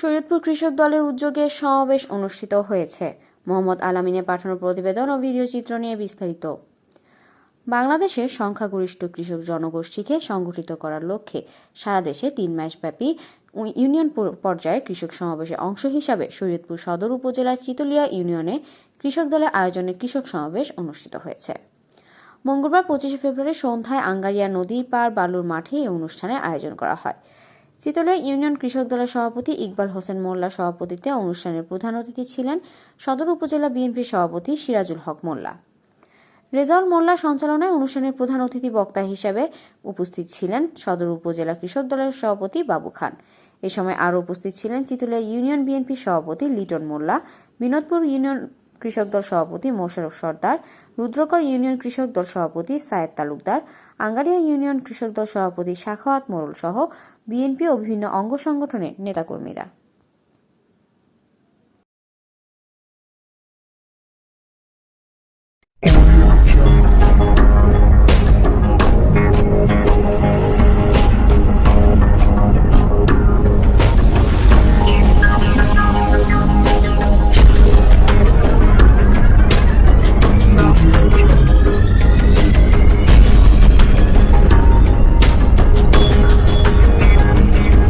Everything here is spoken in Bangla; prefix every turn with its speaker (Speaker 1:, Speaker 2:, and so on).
Speaker 1: শরীয়তপুর কৃষক দলের উদ্যোগে সমাবেশ অনুষ্ঠিত হয়েছে। মোহাম্মদ আলামিনে পাঠানো প্রতিবেদন ও ভিডিও চিত্র নিয়ে বিস্তারিত। বাংলাদেশের সংখ্যাগরিষ্ঠ কৃষক জনগোষ্ঠীকে সংগঠিত করার লক্ষ্যে সারা দেশে তিন মাসব্যাপী ইউনিয়ন পর্যায়ে কৃষক সমাবেশের অংশ হিসাবে শরীয়তপুর সদর উপজেলার চিতলিয়া ইউনিয়নে কৃষক দলের আয়োজনে কৃষক সমাবেশ অনুষ্ঠিত হয়েছে। মঙ্গলবার পঁচিশে ফেব্রুয়ারি সন্ধ্যায় আঙ্গারিয়া নদীর পার বালুর মাঠে এই অনুষ্ঠানের আয়োজন করা হয়। চিতলিয়া ইউনিয়ন কৃষক দলের সভাপতি ইকবাল হোসেন মোল্লা সভাপতিত্বে অনুষ্ঠানের প্রধান অতিথি ছিলেন সদর উপজেলা বিএনপির সভাপতি সিরাজুল হক মোল্লা। রেজাউল মোল্লা সঞ্চালনায় অনুষ্ঠানের প্রধান অতিথি বক্তা হিসেবে উপস্থিত ছিলেন সদর উপজেলা কৃষক দলের সভাপতি বাবু খান। এ সময় আরও উপস্থিত ছিলেন চিতুলিয়া ইউনিয়ন বিএনপির সভাপতি লিটন মোল্লা, বিনোদপুর ইউনিয়ন কৃষক দল সভাপতি মোশারফ সর্দার, রুদ্রকর ইউনিয়ন কৃষক দল সভাপতি সায়েদ তালুকদার, আঙ্গারিয়া ইউনিয়ন কৃষক দল সভাপতি শাখাওয়াত মোরল সহ বিএনপি ও বিভিন্ন অঙ্গ সংগঠনের নেতাকর্মীরা।